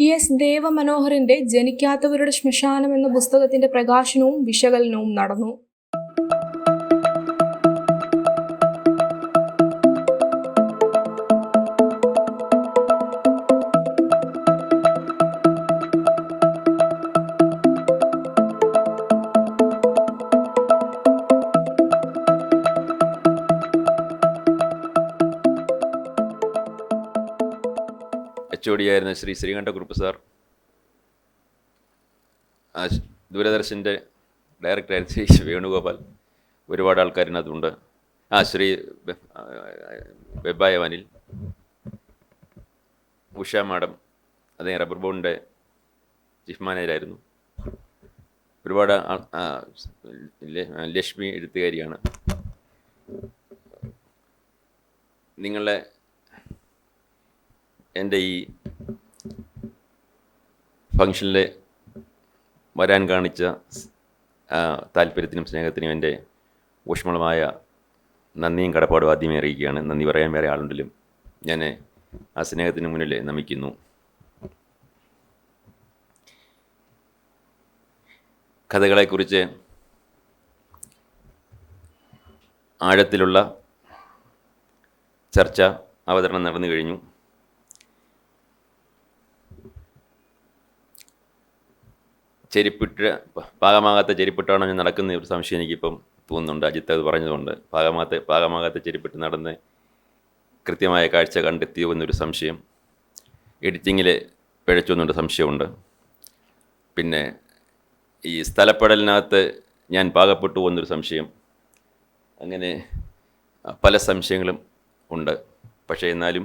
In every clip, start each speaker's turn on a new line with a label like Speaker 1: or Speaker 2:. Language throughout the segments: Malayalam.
Speaker 1: എസ് ദേവമനോഹറിന്റെ ജനിക്കാത്തവരുടെ ശ്മശാനം എന്ന പുസ്തകത്തിന്റെ പ്രകാശനവും വിശകലനവും നടന്നു.
Speaker 2: എച്ച് ഒ ഡി ആയിരുന്ന ശ്രീ ശ്രീകണ്ഠക്കുറുപ്പ് സാർ ദൂരദർശന്റെ ഡയറക്ടറായിരുന്ന ശ്രീ വേണുഗോപാൽ. ഒരുപാട് ആൾക്കാരിനകത്തുണ്ട്. ആ ശ്രീ ബെ- വെബായ വനിൽ. ഉഷ മാഡം അദ്ദേഹം റബ്ബർ ബോണിന്റെ ചീഫ് മാനേജറായിരുന്നു ഒരുപാട് ലക്ഷ്മി എഴുത്തുകാരിയാണ്. നിങ്ങളെ എന്റെ ഈ ഫങ്ഷനിൽ വരാൻ കാണിച്ച താല്പര്യത്തിനും സ്നേഹത്തിനും എന്റെ ഊഷ്മളമായ നന്ദിയും കടപ്പാടും ആദ്യമേ അറിയിക്കുകയാണ്. നന്ദി പറയാൻ വേറെ ആളുണ്ടെങ്കിലും ഞാൻ ആ സ്നേഹത്തിന് മുന്നിൽ നമിക്കുന്നു. കഥകളെക്കുറിച്ച് ആഴത്തിലുള്ള ചർച്ച അവതരണം നടന്നു കഴിഞ്ഞു. ചെരിപ്പിട്ട് പാകമാകാത്ത ചെരിപ്പിട്ടാണോ ഞാൻ നടക്കുന്ന? ഒരു സംശയം എനിക്കിപ്പം തോന്നുന്നുണ്ട്. അജിത്ത് അത് പറഞ്ഞതുകൊണ്ട്. പാകമാകാത്ത പാകമാകാത്ത ചെരിപ്പിട്ട് നടന്ന് കൃത്യമായ കാഴ്ച കണ്ടെത്തിയോ എന്നൊരു സംശയം. എഡിറ്റിങ്ങിൽ പിഴച്ചു എന്നൊരു സംശയമുണ്ട്. പിന്നെ ഈ സ്ഥലപ്പെടലിനകത്ത് ഞാൻ പാകപ്പെട്ടു എന്നൊരു സംശയം. അങ്ങനെ പല സംശയങ്ങളും ഉണ്ട്. പക്ഷേ എന്നാലും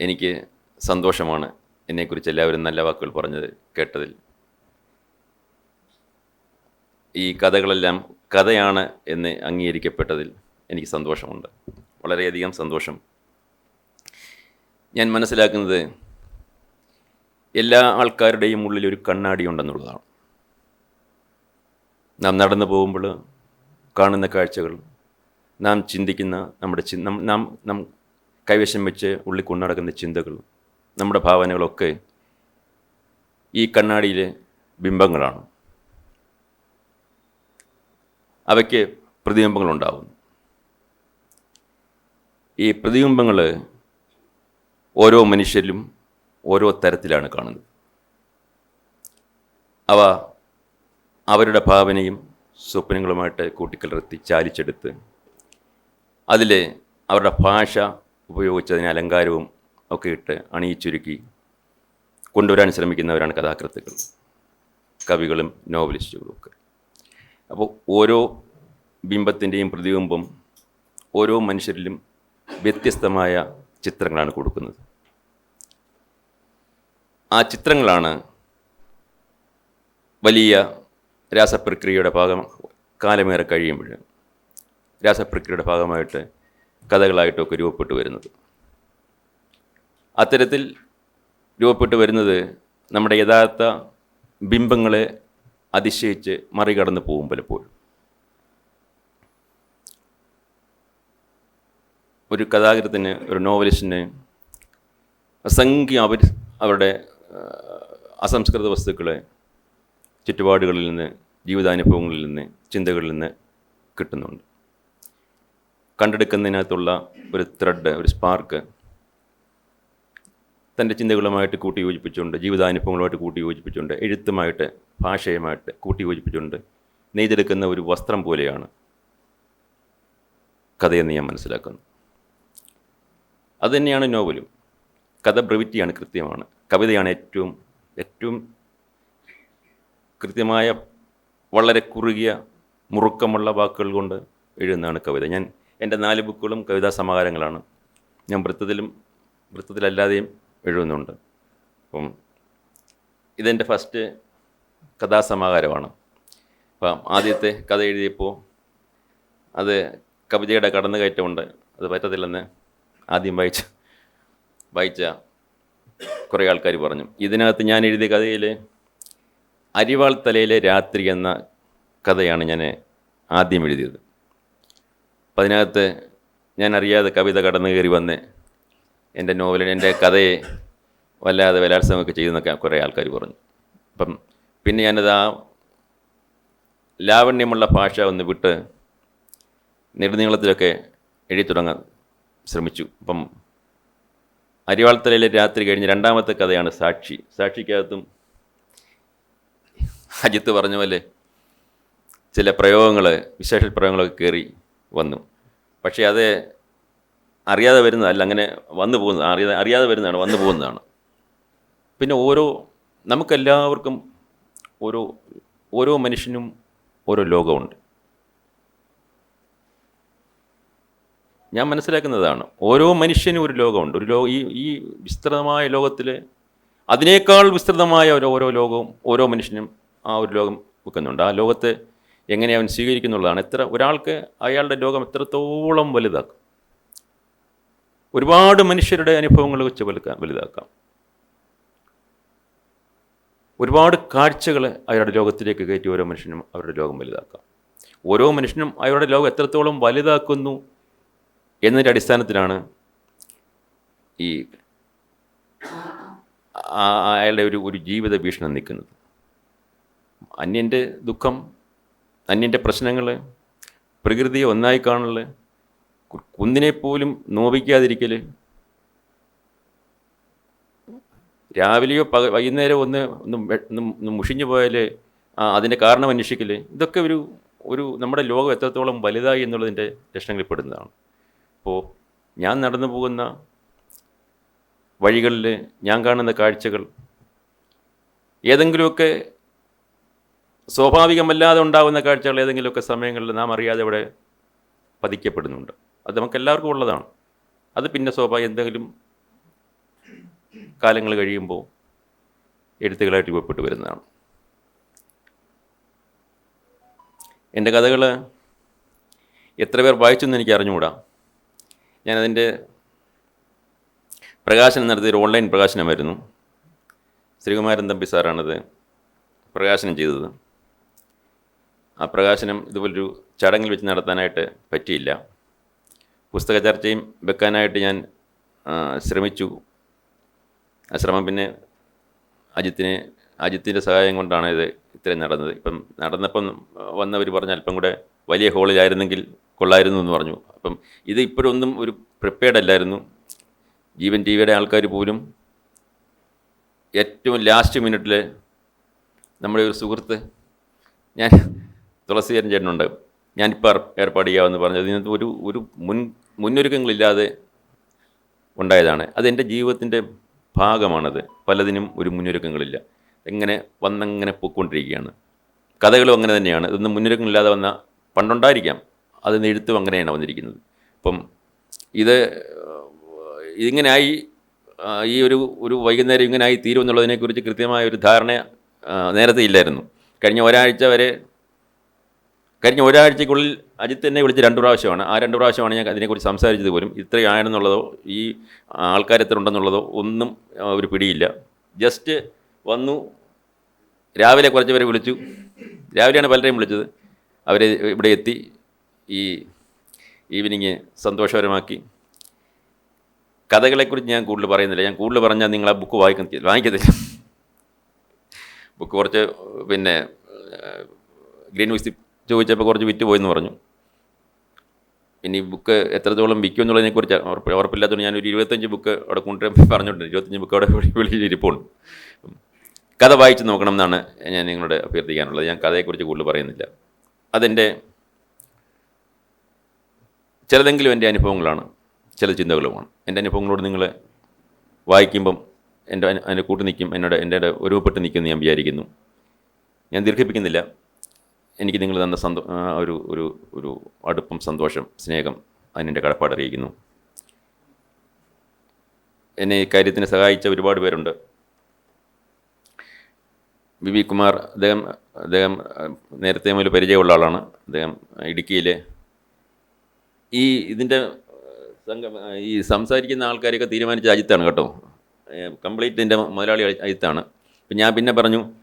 Speaker 2: എനിക്ക് സന്തോഷമാണ് എന്നെക്കുറിച്ച് എല്ലാവരും നല്ല വാക്കുകൾ പറഞ്ഞത് കേട്ടതിൽ. ഈ കഥകളെല്ലാം കഥയാണ് എന്ന് അംഗീകരിക്കപ്പെട്ടതിൽ എനിക്ക് സന്തോഷമുണ്ട്. വളരെയധികം സന്തോഷം. ഞാൻ മനസ്സിലാക്കുന്നത് എല്ലാ ആൾക്കാരുടെയും ഉള്ളിൽ ഒരു കണ്ണാടി ഉണ്ടെന്നുള്ളതാണ്. നാം നടന്നു പോകുമ്പോൾ കാണുന്ന കാഴ്ചകൾ നാം ചിന്തിക്കുന്ന നമ്മുടെ ചി നം- നാം കൈവശം വെച്ച് ഉള്ളിൽ കൊണ്ടുനടക്കുന്ന ചിന്തകൾ നമ്മുടെ ഭാവനകളൊക്കെ ഈ കണ്ണാടിയിലെ ബിംബങ്ങളാണ്. അവയ്ക്ക് പ്രതിബിംബങ്ങളുണ്ടാകുന്നു ഈ പ്രതിബിംബങ്ങൾ ഓരോ മനുഷ്യരിലും ഓരോ തരത്തിലാണ് കാണുന്നത്. അവ അവരുടെ ഭാവനയും സ്വപ്നങ്ങളുമായിട്ട് കൂട്ടിക്കലർത്തി ചാലിച്ചെടുത്ത് അതിൽ അവരുടെ ഭാഷ ഉപയോഗിച്ച് അതിന് അലങ്കാരവും ഒക്കെ ഇട്ട് അണിയിച്ചൊരുക്കി കൊണ്ടുവരാൻ ശ്രമിക്കുന്നവരാണ് കഥാകൃത്തുക്കൾ. കവികളും നോവലിസ്റ്റുകളും ഒക്കെ. അപ്പോൾ ഓരോ ബിംബത്തിന്റെയും പ്രതിബിംബം ഓരോ മനുഷ്യരിലും വ്യത്യസ്തമായ ചിത്രങ്ങളാണ് കൊടുക്കുന്നത്. ആ ചിത്രങ്ങളാണ് വലിയ രാസപ്രക്രിയയുടെ ഭാഗം കാലമേറെ കഴിയുമ്പോൾ രാസപ്രക്രിയയുടെ ഭാഗമായിട്ട് കഥകളായിട്ടൊക്കെ രൂപപ്പെട്ടു വരുന്നത്. അത്തരത്തിൽ രൂപപ്പെട്ടു വരുന്നത് നമ്മുടെ യഥാർത്ഥ ബിംബങ്ങളെ അതിശയിച്ച് മറികടന്ന് പോകും പലപ്പോഴും. ഒരു കഥാകൃത്തിന് ഒരു നോവലിസ്റ്റിന് അസംഖ്യ അവർ അവരുടെ അസംസ്കൃത വസ്തുക്കളെ ചുറ്റുപാടുകളിൽ നിന്ന് ജീവിതാനുഭവങ്ങളിൽ നിന്ന് ചിന്തകളിൽ നിന്ന് കിട്ടുന്നുണ്ട്. കണ്ടെടുക്കുന്നതിനകത്തുള്ള ഒരു ത്രെഡ് ഒരു സ്പാർക്ക് തന്റെ ചിന്തകളുമായിട്ട് കൂട്ടി യോജിപ്പിച്ചുകൊണ്ട് ജീവിതാനുഭവങ്ങളുമായിട്ട് കൂട്ടി യോജിപ്പിച്ചുകൊണ്ട് എഴുത്തുമായിട്ട് ഭാഷയുമായിട്ട് കൂട്ടി യോജിപ്പിച്ചുകൊണ്ട് നെയ്തെടുക്കുന്ന ഒരു വസ്ത്രം പോലെയാണ് കഥയെന്ന് ഞാൻ മനസ്സിലാക്കുന്നു. അതുതന്നെയാണ് നോവലും. കഥ ബ്രവിറ്റിയാണ് കൃത്യമാണ്. കവിതയാണ് ഏറ്റവും ഏറ്റവും കൃത്യമായ വളരെ കുറുകിയ മുറുക്കമുള്ള വാക്കുകൾ കൊണ്ട് എഴുതുന്നതാണ് കവിത. ഞാൻ എന്റെ നാല് ബുക്കുകളും കവിതാ സമാഹാരങ്ങളാണ്. ഞാൻ വൃത്തത്തിലും വൃത്തത്തിലല്ലാതെയും എഴുതുന്നുണ്ട്. അപ്പം ഇതെന്റെ ഫസ്റ്റ് കഥാസമാഹാരമാണ്. അപ്പം ആദ്യത്തെ കഥ എഴുതിയപ്പോൾ അത് കവിതയുടെ കടന്നു കയറ്റമുണ്ട്. അത് പറ്റത്തില്ലെന്ന് ആദ്യം വായിച്ച വായിച്ച കുറേ ആൾക്കാർ പറഞ്ഞു. ഇതിനകത്ത് ഞാൻ എഴുതിയ കഥയിൽ അരിവാൾ തലയിലെ രാത്രി എന്ന കഥയാണ് ഞാൻ ആദ്യം എഴുതിയത്. അപ്പം അതിനകത്ത് ഞാൻ അറിയാതെ കവിത കടന്നു കയറി വന്ന് എന്റെ നോവലിന് എന്റെ കഥയെ വല്ലാതെ ബലാത്സംഗമൊക്കെ ചെയ്തെന്നൊക്കെ കുറേ ആൾക്കാർ പറഞ്ഞു. അപ്പം പിന്നെ ഞാനത് ആ ലാവണ്യമുള്ള ഭാഷ ഒന്ന് വിട്ട് നെടുനീളത്തിലൊക്കെ എഴുതി തുടങ്ങാൻ ശ്രമിച്ചു. അപ്പം അരിവാളത്തലയിലെ രാത്രി കഴിഞ്ഞ് രണ്ടാമത്തെ കഥയാണ് സാക്ഷി. സാക്ഷിക്കകത്തും അജിത്ത് പറഞ്ഞ പോലെ ചില പ്രയോഗങ്ങൾ വിശേഷ പ്രയോഗങ്ങളൊക്കെ കയറി വന്നു. പക്ഷേ അത് അറിയാതെ വരുന്നതല്ല അങ്ങനെ വന്നു പോകുന്നത് അറിയാതെ അറിയാതെ വരുന്നതാണ് വന്നു പോകുന്നതാണ്. പിന്നെ ഓരോ നമുക്കെല്ലാവർക്കും ഓരോ ഓരോ മനുഷ്യനും ഓരോ ലോകമുണ്ട്. ഞാൻ മനസ്സിലാക്കുന്നതാണ് ഓരോ മനുഷ്യനും ഒരു ലോകമുണ്ട്. ഒരു ലോക ഈ ഈ വിസ്തൃതമായ ലോകത്തിൽ അതിനേക്കാൾ വിസ്തൃതമായ ഒരു ഓരോ ലോകവും ഓരോ മനുഷ്യനും ആ ഒരു ലോകം വെക്കുന്നുണ്ട്. ആ ലോകത്തെ എങ്ങനെ അവൻ സ്വീകരിക്കുന്നുള്ളതാണ്. എത്ര ഒരാൾക്ക് അയാളുടെ ലോകം എത്രത്തോളം വലുതാക്കും. ഒരുപാട് മനുഷ്യരുടെ അനുഭവങ്ങൾ വെച്ച് വലുക്കാൻ വലുതാക്കാം. ഒരുപാട് കാഴ്ചകൾ അയാളുടെ ലോകത്തിലേക്ക് കയറ്റി ഓരോ മനുഷ്യനും അവരുടെ ലോകം വലുതാക്കാം. ഓരോ മനുഷ്യനും അയാളുടെ ലോകം എത്രത്തോളം വലുതാക്കുന്നു എന്നതിന്റെ അടിസ്ഥാനത്തിലാണ് ഈ അയാളുടെ ഒരു ഒരു ജീവിത ഭീഷണി നിൽക്കുന്നത്. അന്യന്റെ ദുഃഖം അന്യന്റെ പ്രശ്നങ്ങൾ പ്രകൃതിയെ ഒന്നായി കാണൽ കുന്നിനെപ്പോലും നോവിക്കാതിരിക്കൽ രാവിലെയോ പക വൈകുന്നേരം ഒന്ന് ഒന്ന് മുഷിഞ്ഞു പോയാൽ അതിന്റെ കാരണം അന്വേഷിക്കൽ ഇതൊക്കെ ഒരു ഒരു നമ്മുടെ ലോകം എത്രത്തോളം വലുതായി എന്നുള്ളതിന്റെ ലക്ഷണങ്ങളിൽ പെടുന്നതാണ്. അപ്പോൾ ഞാൻ നടന്നു പോകുന്ന വഴികളിൽ ഞാൻ കാണുന്ന കാഴ്ചകൾ ഏതെങ്കിലുമൊക്കെ സ്വാഭാവികമല്ലാതെ ഉണ്ടാകുന്ന കാഴ്ചകൾ ഏതെങ്കിലുമൊക്കെ സമയങ്ങളിൽ നാം അറിയാതെ ഇവിടെ പതിക്കപ്പെടുന്നുണ്ട്. അത് നമുക്ക് എല്ലാവർക്കും ഉള്ളതാണ്. അത് പിന്നെ സ്വാഭാവികം എന്തെങ്കിലും കാലങ്ങൾ കഴിയുമ്പോൾ എഴുത്തുകളായിട്ട് രൂപപ്പെട്ടു വരുന്നതാണ്. എന്റെ കഥകൾ എത്ര പേർ വായിച്ചു എന്ന് എനിക്ക് അറിഞ്ഞുകൂടാ. ഞാനതിന്റെ പ്രകാശനം നടത്തിയൊരു ഓൺലൈൻ പ്രകാശനമായിരുന്നു. ശ്രീകുമാരൻ തമ്പി സാറാണത് പ്രകാശനം ചെയ്തത്. ആ പ്രകാശനം ഇതുപോലൊരു ചടങ്ങിൽ വെച്ച് നടത്താനായിട്ട് പറ്റിയില്ല. പുസ്തക ചർച്ചയും വെക്കാനായിട്ട് ഞാൻ ശ്രമിച്ചു. ആ ശ്രമം പിന്നെ അജിത്തിന് അജിത്തിന്റെ സഹായം കൊണ്ടാണ് ഇത് ഇത്രയും നടന്നത്. ഇപ്പം നടന്നപ്പം വന്നവർ പറഞ്ഞ അല്പം കൂടെ വലിയ ഹോളിലായിരുന്നെങ്കിൽ കൊള്ളായിരുന്നു എന്ന് പറഞ്ഞു. അപ്പം ഇത് ഇപ്പോഴൊന്നും ഒരു പ്രിപ്പയർഡ് അല്ലായിരുന്നു. ജീവൻ ടി വിയുടെ ആൾക്കാർ പോലും ഏറ്റവും ലാസ്റ്റ് മിനിറ്റിൽ നമ്മുടെ ഒരു സുഹൃത്ത് ഞാൻ തുളസീരൻ ചേട്ടനുണ്ട്. ഞാനിപ്പോൾ ഏർപ്പാട് ചെയ്യാമെന്ന് പറഞ്ഞത് ഇതിനകത്ത് ഒരു ഒരു മുൻ മുന്നൊരുക്കങ്ങളില്ലാതെ ഉണ്ടായതാണ്. അതെന്റെ ജീവിതത്തിന്റെ ഭാഗമാണത്. പലതിനും ഒരു മുന്നൊരുക്കങ്ങളില്ല. എങ്ങനെ വന്നങ്ങനെ പൊക്കൊണ്ടിരിക്കുകയാണ് കഥകളും അങ്ങനെ തന്നെയാണ്. ഇതൊന്നും മുന്നൊരുക്കങ്ങളില്ലാതെ വന്ന പണ്ടുണ്ടായിരിക്കാം. അതിന് എഴുത്തും അങ്ങനെയാണ് വന്നിരിക്കുന്നത്. അപ്പം ഇത് ഇതിങ്ങനായി ഈ ഒരു ഒരു വൈകുന്നേരം ഇങ്ങനായി തീരുമെന്നുള്ളതിനെക്കുറിച്ച് കൃത്യമായ ഒരു ധാരണ നേരത്തെ ഇല്ലായിരുന്നു. കഴിഞ്ഞ ഒരാഴ്ച വരെ കഴിഞ്ഞ ഒരാഴ്ചക്കുള്ളിൽ അജിത്ത് എന്നെ വിളിച്ച് രണ്ട് പ്രാവശ്യമാണ്. ആ രണ്ട് പ്രാവശ്യമാണ് ഞാൻ അതിനെക്കുറിച്ച് സംസാരിച്ചത് പോലും. ഇത്രയാണെന്നുള്ളതോ ഈ ആൾക്കാർ എത്ര ഉണ്ടെന്നുള്ളതോ ഒന്നും അവർ പിടിയില്ല. ജസ്റ്റ് വന്നു. രാവിലെ കുറച്ച് പേരെ വിളിച്ചു. രാവിലെയാണ് പലരെയും വിളിച്ചത്. അവരെ ഇവിടെ എത്തി. ഈ ഈവനിങ് സന്തോഷകരമാക്കി. കഥകളെക്കുറിച്ച് ഞാൻ കൂടുതൽ പറയുന്നില്ല. ഞാൻ കൂടുതൽ പറഞ്ഞാൽ നിങ്ങൾ ആ ബുക്ക് വായിക്കുന്ന വാങ്ങിക്കത്തില്ല ബുക്ക് കുറച്ച് പിന്നെ ഗ്രീൻ വിക്സ് ചോദിച്ചപ്പോൾ കുറച്ച് വിറ്റ് പോയെന്ന് പറഞ്ഞു. പിന്നെ ഈ ബുക്ക് എത്രത്തോളം വിൽക്കും എന്നുള്ളതിനെക്കുറിച്ച് ഉറപ്പ് ഉറപ്പില്ലാത്തതുകൊണ്ട് ഞാനൊരു ഇരുപത്തഞ്ച് ബുക്ക് അവിടെ കൊണ്ടുവരാൻ പറഞ്ഞിട്ടുണ്ട്. ഇരുപത്തഞ്ച് ബുക്ക് അവിടെ വെളിയിൽ ഇരിപ്പുണ്ട്. കഥ വായിച്ച് നോക്കണം എന്നാണ് ഞാൻ നിങ്ങളോട് അഭ്യർത്ഥിക്കാനുള്ളത്. ഞാൻ കഥയെക്കുറിച്ച് കൂടുതൽ പറയുന്നില്ല. അതെന്റെ ചിലതെങ്കിലും എന്റെ അനുഭവങ്ങളാണ്. ചില ചിന്തകളുമാണ്. എന്റെ അനുഭവങ്ങളോട് നിങ്ങൾ വായിക്കുമ്പം എന്റെ അതിന്റെ കൂട്ട് നിൽക്കും. എന്നോട് എന്റെ ഒരുവപ്പെട്ട് നിൽക്കുമെന്ന് ഞാൻ വിചാരിക്കുന്നു. ഞാൻ ദീർഘിപ്പിക്കുന്നില്ല. എനിക്ക് നിങ്ങൾ തന്ന സന്തോ ഒരു ഒരു ഒരു അടുപ്പം സന്തോഷം സ്നേഹം അതിനെന്റെ കടപ്പാട് അറിയിക്കുന്നു. എന്നെ ഈ കാര്യത്തിന് സഹായിച്ച ഒരുപാട് പേരുണ്ട്. ബി കുമാർ അദ്ദേഹം അദ്ദേഹം നേരത്തെ മുതൽ പരിചയമുള്ള ആളാണ്. അദ്ദേഹം ഇടുക്കിയിലെ ഈ ഇതിന്റെ സംഘം ഈ സംസാരിക്കുന്ന ആൾക്കാരെയൊക്കെ തീരുമാനിച്ച അജിത്താണ് കേട്ടോ. കംപ്ലീറ്റ് ഇതിന്റെ മുതലാളി അജി- അജിത്താണ്. അപ്പം ഞാൻ പിന്നെ പറഞ്ഞു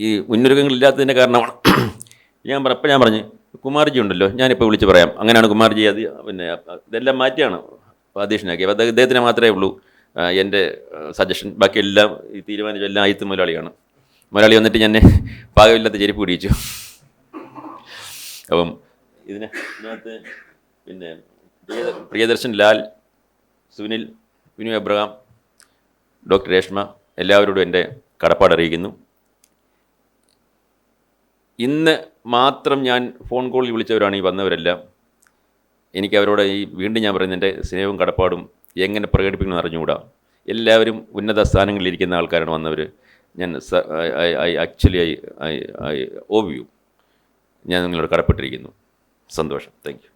Speaker 2: ഈ മുന്നൊരുക്കങ്ങളില്ലാത്തതിന്റെ കാരണമാണ്. ഞാൻ പറ ഞാൻ പറഞ്ഞു കുമാർജി ഉണ്ടല്ലോ ഞാനിപ്പോൾ വിളിച്ച് പറയാം. അങ്ങനെയാണ് കുമാർജി അത് പിന്നെ ഇതെല്ലാം മാറ്റിയാണ് അധ്യക്ഷനാക്കി അപ്പോൾ ഇദ്ദേഹത്തിനെ മാത്രമേ ഉള്ളൂ എന്റെ സജഷൻ ബാക്കി എല്ലാം ഈ തീരുമാനിച്ച എല്ലാം ആയിത്ത് മുതലാളിയാണ്. മുതലാളി വന്നിട്ട് ഞാൻ പാകമില്ലാത്ത ചെരുപ്പ് പിടിച്ചു. അപ്പം ഇതിന് ഇതിനകത്ത് പിന്നെ പ്രിയ- പ്രിയദർശൻ ലാൽ സുനിൽ വിനു എബ്രഹാം ഡോക്ടർ രേഷ്മ എല്ലാവരോടും എന്റെ കടപ്പാട് അറിയിക്കുന്നു. ഇന്ന് മാത്രം ഞാൻ ഫോൺ കോളിൽ വിളിച്ചവരാണ് ഈ വന്നവരെല്ലാം. എനിക്ക് അവരോട് ഈ വീണ്ടും ഞാൻ പറയുന്നത് എന്റെ സ്നേഹവും കടപ്പാടും എങ്ങനെ പ്രകടിപ്പിക്കണമെന്ന് അറിഞ്ഞുകൂടാ. എല്ലാവരും ഉന്നത സ്ഥാനങ്ങളിൽ ഇരിക്കുന്ന ആൾക്കാരാണ് വന്നവർ ഞാൻ I actually I I I oh you ഞാൻ നിങ്ങളോട് കടപ്പെട്ടിരിക്കുന്നു. സന്തോഷം. Thank you